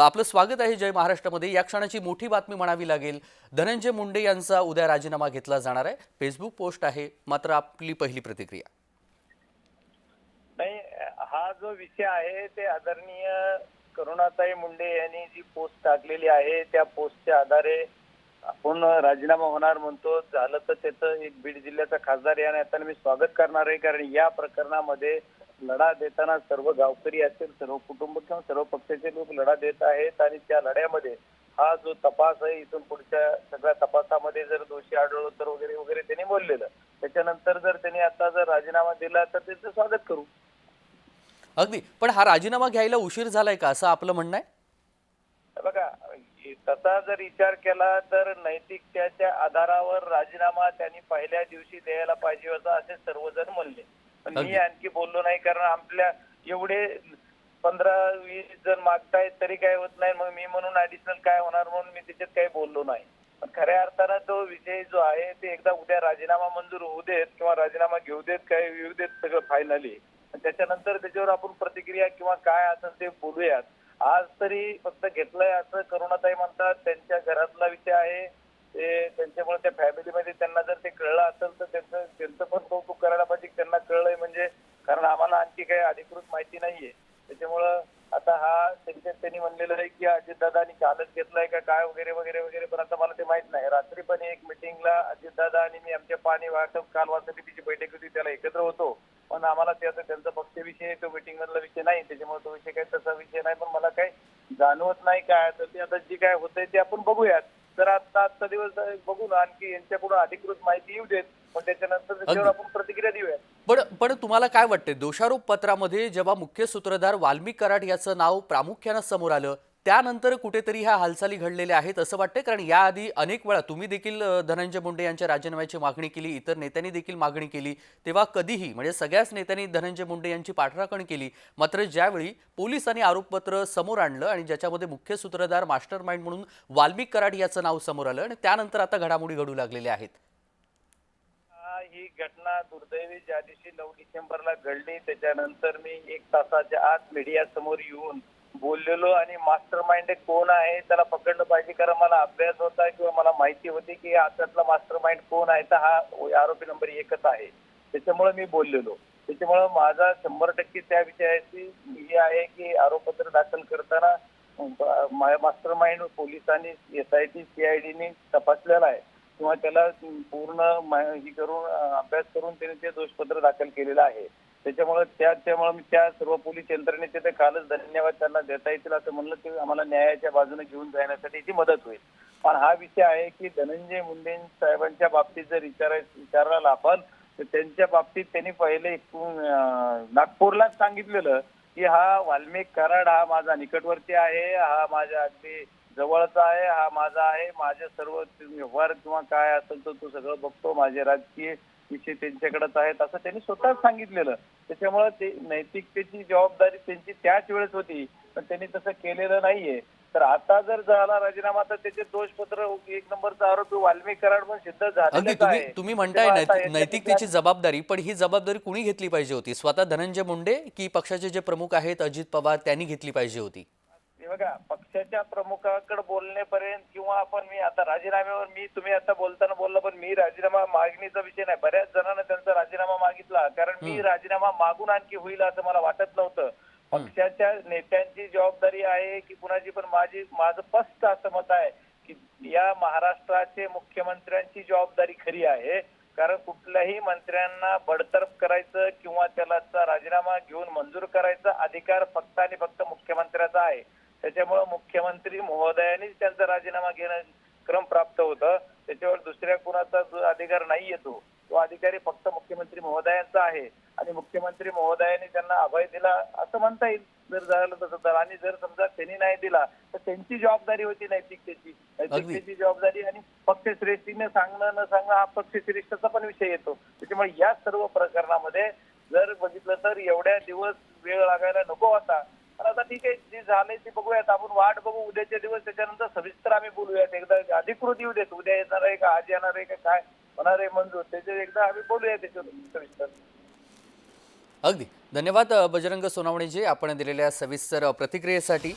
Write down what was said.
आपलं स्वागत आहे जय महाराष्ट्रामध्ये. या क्षणाची मोठी बातमी म्हणावी लागेल. धनंजय मुंडे यांचा उद्या राजीनामा घेतला जाणार आहे. फेसबुक पोस्ट आहे मात्र आपली पहिली प्रतिक्रिया. नाही हा जो विषय आहे ते आदरणीय करुणाताई मुंडे यांनी जी पोस्ट टाकलेली आहे त्या पोस्टच्या आधारे आपण राजीनामा होणार म्हणतो. झालं तर त्याचं एक बीड जिल्ह्याचा खासदार या नात्याने मी स्वागत करणार आहे. कारण या प्रकरणामध्ये लढा देताना सर्व गावकरी असेल सर्व कुटुंब किंवा सर्व पक्षाचे लोक लढा देत आहेत आणि त्या लढ्यामध्ये हा जो तपास आहे इथून पुढच्या सगळ्या तपासामध्ये जर दोषी आढळलो तर वगैरे वगैरे त्यांनी बोललेलं. त्याच्यानंतर जर त्यांनी आता जर राजीनामा दिला तर त्याचं स्वागत करू. अगदी. पण हा राजीनामा घ्यायला उशीर झालाय का? असं आपलं म्हणणं आहे? बघा तसा जर विचार केला तर नैतिकतेच्या आधारावर राजीनामा त्यांनी पहिल्या दिवशी द्यायला पाहिजे होता असे सर्वजण म्हणले. पण मी. आणखी बोललो नाही कारण आपल्या एवढे पंधरा वीस जण मागतायत तरी काय होत नाही. मग मी म्हणून ऍडिशनल काय होणार म्हणून मी त्याच्यात काही बोललो नाही. पण खऱ्या अर्थानं तो विषय जो आहे ते एकदा उद्या राजीनामा मंजूर होऊ देत किंवा राजीनामा घेऊ देत काय येऊ देत सगळं फायनली त्याच्यानंतर त्याच्यावर आपण प्रतिक्रिया किंवा काय असेल ते बोलूयात. आज तरी फक्त घेतलंय असं करुणाताई म्हणतात त्यांच्या घरातला विषय आहे. ते त्यांच्यामुळे त्या फॅमिलीमध्ये त्यांना जर ते कळलं असेल तर त्यांचं त्यांचं पण कौतुक करायला पाहिजे. त्यांना कळलंय म्हणजे कारण आम्हाला आणखी काही अधिकृत माहिती नाहीये त्याच्यामुळं आता हा त्यांच्यात त्यांनी म्हणलेलं आहे की अजितदादानी कालच घेतलाय का काय वगैरे वगैरे वगैरे पण आता मला ते माहीत नाही. रात्री पण एक मिटिंगला अजितदादा आणि मी आमच्या पाणी वाटप कालवा समितीची बैठक होती. त्याला एकत्र होतो. पण आम्हाला ते आता त्यांचा पक्ष विषय तो मिटिंग मधला विषय नाही. त्याच्यामुळे तो विषय काही तसा विषय नाही. पण मला काही जाणवत नाही काय. तर ते आता जे काय होतंय ते आपण बघूयात. तर आता आजचा दिवस बघू ना आणखी यांच्याकडून अधिकृत माहिती येऊ देत. पण त्याच्यानंतर त्याच्यावर आपण प्रतिक्रिया देऊयात. पण पण तुम्हाला काय वाटते दोषारोप पत्रामध्ये जेव्हा मुख्य सूत्रधार वाल्मिक कराड याचं नाव प्रामुख्यानं समोर आलं त्यानंतर कुठेतरी ह्या हालचाली घडलेल्या आहेत असं वाटतंय कारण याआधी अनेक वेळा तुम्ही देखील धनंजय मुंडे यांच्या राजीनाम्याची मागणी केली इतर नेत्यांनी देखील मागणी केली तेव्हा कधीही म्हणजे सगळ्याच नेत्यांनी धनंजय मुंडे यांची पाठराखण केली मात्र ज्यावेळी पोलिसांनी आरोपपत्र समोर आणलं आणि ज्याच्यामध्ये मुख्य सूत्रधार मास्टर माइंड म्हणून वाल्मिक कराड याचं नाव समोर आलं आणि त्यानंतर आता घडामोडी घडू लागलेल्या आहेत. हा, ही घटना दुर्दैवी ज्या दिवशी नऊ डिसेंबरला घडली त्याच्यानंतर मी एक तासाच्या आत मीडिया समोर येऊन बोललेलो आणि मास्टर माइंड कोण आहे त्याला पकडलं पाहिजे. कारण मला अभ्यास होता किंवा मला माहिती होती की आतातला मास्टर माइंड कोण आहे तर हा आरोपी नंबर एकच आहे. त्याच्यामुळे मी बोललेलो. त्याच्यामुळे माझा शंभर टक्के त्या विषयाची हे आहे की आरोपपत्र दाखल करताना मास्टर माइंड पोलिसांनी एस आय टी सीआयडीने तपासलेला आहे. किंवा त्याला पूर्ण मा- ही करून अभ्यास करून त्याने ते दोषपत्र दाखल केलेलं आहे. त्याच्यामुळे त्या त्यामुळे मी त्या सर्व पोलीस यंत्रणेचे ते कालच धन्यवाद त्यांना देता येतील असं म्हणलं की आम्हाला न्यायाच्या बाजूने घेऊन जाण्यासाठी ती मदत होईल. पण हा विषय आहे की धनंजय मुंडे साहेबांच्या बाबतीत जर विचाराय विचारायला आपण तर त्यांच्या बाबतीत त्यांनी पहिले नागपूरलाच सांगितलेलं की हा वाल्मिक कराड हा माझा निकटवर्ती आहे हा माझ्या अगदी जवळचा आहे हा माझा आहे माझे सर्व व्यवहार किंवा काय असेल तर तो सगळं बघतो माझे राजकीय विषय त्यांच्याकडेच आहेत असं त्यांनी स्वतःच सांगितलेलं. त्याच्यामुळे ते नैतिकतेची जबाबदारी त्यांची त्याच वेळेस होती. पण त्यांनी तसं केलेलं नाहीये. तर आता जर झाला राजीनामा तर त्याचे दोषपत्र एक नंबरचा आरोपी वाल्मिक कराड पण सिद्ध झालेलाच तुम्ही म्हणताय नैतिकतेची जबाबदारी पण ही जबाबदारी कुणी घेतली पाहिजे होती? स्वतः धनंजय मुंडे की पक्षाचे जे प्रमुख आहेत अजित पवार त्यांनी घेतली पाहिजे होती? हे बघा पक्षाच्या प्रमुखाकडे बोलण्यापर्यंत किंवा आपण मी आता राजीनाम्यावर मी तुम्ही आता बोलताना बोलला पण मी राजीनामा मागणीचा विषय नाही. बऱ्याच जणांना त्यांचा राजीनामा मागितला. कारण मी राजीनामा मागून आणखी होईल असं मला वाटत नव्हतं. पक्षाच्या नेत्यांची जबाबदारी आहे की कुणाची पण माझी माझं स्पष्ट असं मत आहे की या महाराष्ट्राचे मुख्यमंत्र्यांची जबाबदारी खरी आहे. कारण कुठल्याही मंत्र्यांना बडतर्फ करायचं किंवा त्याला राजीनामा घेऊन मंजूर करायचा अधिकार फक्त आणि फक्त मुख्यमंत्र्याचा आहे. त्याच्यामुळे मुख्यमंत्री महोदयांनीच त्यांचा राजीनामा घेणं क्रम प्राप्त होतं. त्याच्यावर दुसऱ्या कुणाचा जो अधिकार नाही येतो तो अधिकारी फक्त मुख्यमंत्री महोदयांचा आहे. आणि मुख्यमंत्री महोदयांनी त्यांना अभय दिला असं म्हणता येईल. जर झालं तसं तर. आणि जर समजा त्यांनी नाही दिला तर त्यांची जबाबदारी होती नैतिकतेची नैतिकतेची जबाबदारी आणि पक्षश्रेष्ठीने सांगणं न सांगणं हा पक्षश्रेष्ठचा पण विषय येतो. त्याच्यामुळे या सर्व प्रकरणामध्ये जर बघितलं तर एवढ्या दिवस वेळ लागायला नको होता. आता ठीक आहे जी झालंय ती बघूयात. आपण वाट बघू उद्याचे दिवस त्याच्यानंतर सविस्तर आम्ही बोलूयात. एकदा अधिकृत येऊ देत उद्या येणार आहे का आज येणार आहे का काय होणार आहे मंजूर त्याचे एकदा आम्ही बोलूया त्याच्यावर सविस्तर. अगदी. धन्यवाद बजरंग सोनावणेजी आपण दिलेल्या सविस्तर प्रतिक्रियेसाठी.